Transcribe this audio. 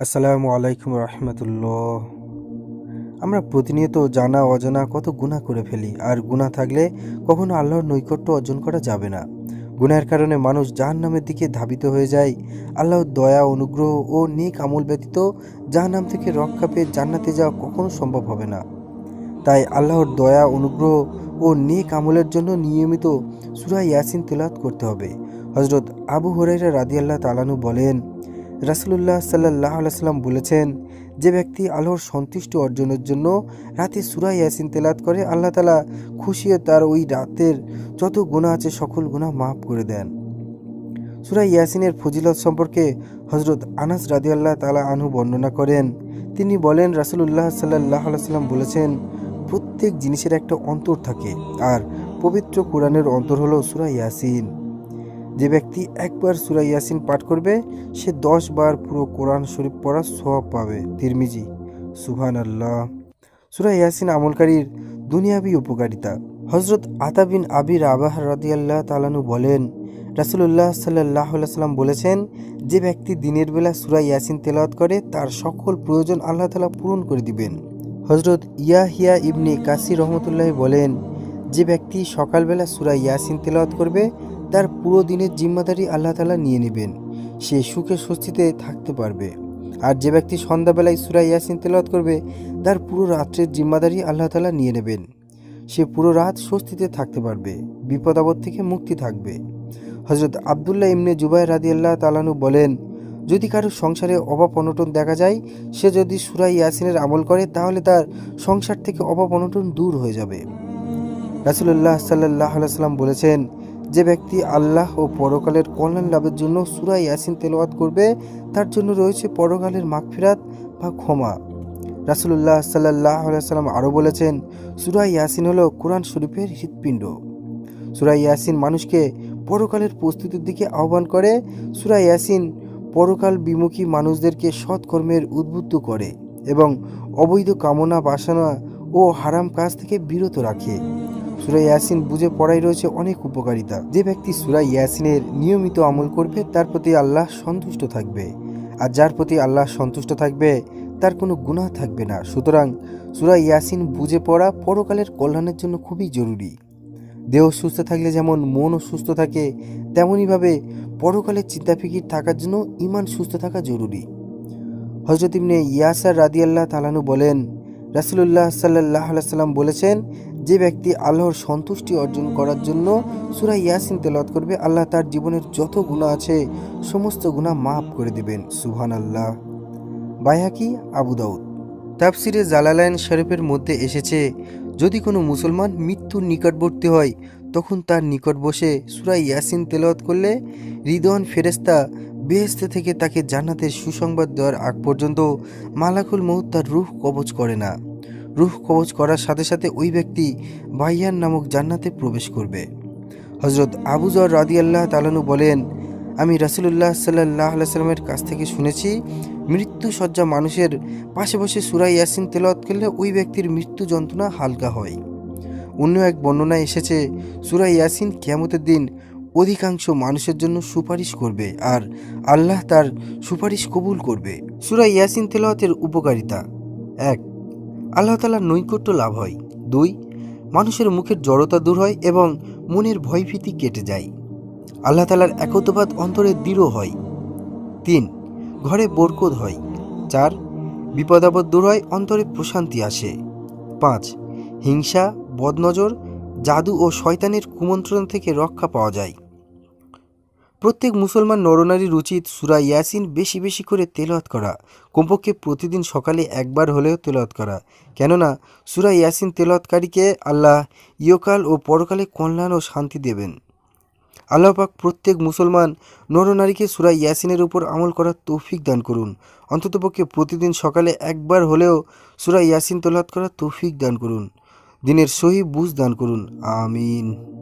আসসালামু আলাইকুম রহমতুল্লাহ। আমরা প্রতিনিয়ত জানা, অজানা কত গুনাহ করে ফেলি, আর গুনাহ থাকলে কখনো আল্লাহর নৈকট্য অর্জন করা যাবে না। গুনাহের কারণে মানুষ জাহান নামের দিকে ধাবিত হয়ে যায়। আল্লাহর দয়া, অনুগ্রহ ও নেক আমল ব্যতীত জাহান নাম থেকে রক্ষা পেয়ে জান্নাতে যাওয়া কখনো সম্ভব হবে না। তাই আল্লাহর দয়া, অনুগ্রহ ও নেক আমলের জন্য নিয়মিত সুরা ইয়াসিন তেলাত করতে হবে। হজরত আবু হরাইরা রাদিয়াল্লাহ তালানু বলেন রাসুলুল্লাহ সাল্লাহ আলাইসাল্লাম বলেছেন, যে ব্যক্তি আল্লাহর সন্তুষ্ট অর্জনের জন্য রাতে সুরা ইয়াসিন তেলাত করে, আল্লাহ তালা খুশিয়ে তার ওই রাতের যত গুণা আছে, সকল গুণা মাফ করে দেন। সুরা ইয়াসিনের ফজিলত সম্পর্কে হজরত আনাস রাদিয়াল্লাহ তালা আনহু বর্ণনা করেন। তিনি বলেন, রাসুলুল্লাহ সাল্লাহ সাল্লাম বলেছেন, প্রত্যেক জিনিসের একটা অন্তর থাকে, আর পবিত্র কোরআনের অন্তর হলো সুরা ইয়াসিন। যে ব্যক্তি একবার সুরা ইয়াসিন পাঠ করবে, সে দশ বার পুরো কোরআন শরীফ পড়ার সব পাবে। তিরমিজি সুহান আল্লাহ সুরা ইয়াসিন আমলকারীর দুনিয়াবি উপকারিতা। হজরত আতা বিন আবির আবাহ রাদিয়াল্লাহ তালানু বলেন, রাসুলুল্লাহ সাল্লাহ সাল্লাম বলেছেন, যে ব্যক্তি দিনের বেলা সুরা ইয়াসিন তেলাওয়াত করে, তার সকল প্রয়োজন আল্লাহ তালা পূরণ করে দিবেন। হজরত ইয়াহিয়া ইবনে কাসির রহমতুল্লাহ বলেন, যে ব্যক্তি সকালবেলা সুরা ইয়াসিন তেলাওয়াত করবে তার পুরো দিনের জিম্মাদারি আল্লাহ তালা নিয়ে নেবেন। সে সুখে স্বস্তিতে থাকতে পারবে। আর যে ব্যক্তি সন্ধ্যাবেলায় সুরা ইয়াসিন তেলাওয়াত করবে, তার পুরো রাত্রের জিম্মাদারি আল্লাহ তালা নিয়ে নেবেন। সে পুরো রাত স্বস্তিতে থাকতে পারবে বিপদ আপদ থেকে মুক্তি থাকবে। হজরত আবদুল্লাহ ইমনে জুবাই রাদি আল্লাহ তালানু বলেন, যদি কারও সংসারে অভাব অনটন দেখা যায়, সে যদি সুরা ইয়াসিনের আমল করে, তাহলে তার সংসার থেকে অভাব অনটন দূর হয়ে যাবে। রাসুলুল্লাহ সাল্লাহ সাল্লাম বলেছেন যে ব্যক্তি আল্লাহ ও পরকালের কল্যাণ লাভের জন্য সুরা ইয়াসিন তেলাওয়াত করবে, তার জন্য রয়েছে পরকালের মাগফিরাত বা ক্ষমা। রাসুলুল্লাহ সাল্লাহ সাল্লাম আরও বলেছেন, সুরা ইয়াসিন হলো কোরআন শরীফের হৃৎপিণ্ড। সুরা ইয়াসিন মানুষকে পরকালের প্রস্তুতির দিকে আহ্বান করে, সুরা ইয়াসিন পরকাল বিমুখী মানুষদেরকে সৎকর্মের উদ্বুদ্ধ করে এবং অবৈধ কামনা বাসনা ও হারাম কাজ থেকে বিরত রাখে। সুরা ইয়াসিন বুঝে পড়াই রয়েছে অনেক উপকারিতা। যে ব্যক্তি সুরা ইয়াসিনের নিয়মিত আমল করবে, তার প্রতি আল্লাহ সন্তুষ্ট থাকবে। আর যার প্রতি আল্লাহ সন্তুষ্ট থাকবে, তার কোনো গুনাহ থাকবে না। সুতরাং সুরা ইয়াসিন বুঝে পড়া পরকালের কল্যাণের জন্য খুবই জরুরি। দেহ সুস্থ থাকলে যেমন মনও সুস্থ থাকে তেমনইভাবে পরকালের চিন্তা ফিকির থাকার জন্য ইমান সুস্থ থাকা জরুরি। হজরত ইবনে ইয়াসার রাদিয়াল্লাহ তালানু বলেন, রাসুলুল্লাহ সাল্লাহ সাল্লাম বলেছেন যে ব্যক্তি আল্লাহর সন্তুষ্টি অর্জন করার জন্য সুরা ইয়াসিন তেলাওয়াত করবে, আল্লাহ তার জীবনের যত গুণা আছে, সমস্ত গুণা মাফ করে দেবেন। সুহান আল্লাহ বাইহাকি আবু দাউদ। তাফসিরে জালালাইন শরীফের মধ্যে এসেছে, যদি কোনো মুসলমান মৃত্যুর নিকটবর্তী হয়, তখন তার নিকট বসে সুরা ইয়াসিন তেলাওয়াত করলে হৃদয়ন ফেরেস্তা বেহেস্তে থেকে তাকে জান্নাতের সুসংবাদ দেওয়ার আগ পর্যন্ত মালাকুল মৌত তার রুহ কবচ করে না। রুহ কবচ করার সাথে সাথে ওই ব্যক্তি বাইয়ান নামক জান্নাতে প্রবেশ করবে। হজরত আবু জর রাদিয়াল্লাহ তালানু বলেন, আমি রাসুলুল্লাহ সাল্লাহ সাল্লামের কাছ থেকে শুনেছি মৃত্যু সজ্জা মানুষের পাশে বসে সুরা ইয়াসিন তেলাওয়াত করলে ওই ব্যক্তির মৃত্যু যন্ত্রণা হালকা হয়। অন্য এক বর্ণনায় এসেছে, সুরা ইয়াসিন কিয়ামতের দিন অধিকাংশ মানুষের জন্য সুপারিশ করবে আর আল্লাহ তার সুপারিশ কবুল করবে। সুরা ইয়াসিন তেলাওয়াতের উপকারিতা, এক আল্লাহ তালার নৈকট্য লাভ হয়। দুই, মানুষের মুখের জড়তা দূর হয় এবং মনের ভয়ভীতি কেটে যায়। আল্লাহ তালার একতবাদ অন্তরে দৃঢ় হয়। তিন, ঘরে বরকত হয়। চার, বিপদাপদ দূর হয়, অন্তরে প্রশান্তি আসে। পাঁচ, হিংসা, বদনজর, জাদু ও শয়তানের কুমন্ত্রণ থেকে রক্ষা পাওয়া যায়। প্রত্যেক মুসলমান নরনারীর উচিত সুরা ইয়াসিন বেশি বেশি করে তেলাওয়াত করা। কমপক্ষে প্রতিদিন সকালে একবার হলেও তেলাওয়াত করা। কেননা, সুরা ইয়াসিন তেলাওয়াতকারীকে আল্লাহ ইয়কাল ও পরকালে কল্যাণ ও শান্তি দেবেন। আল্লাহ পাক প্রত্যেক মুসলমান নরনারীকে সুরা ইয়াসিনের উপর আমল করার তৌফিক দান করুন। অন্ততপক্ষে প্রতিদিন সকালে একবার হলেও সুরা ইয়াসিন তেলাওয়াত করার তৌফিক দান করুন। দিনের সহি বুঝ দান করুন। আমিন।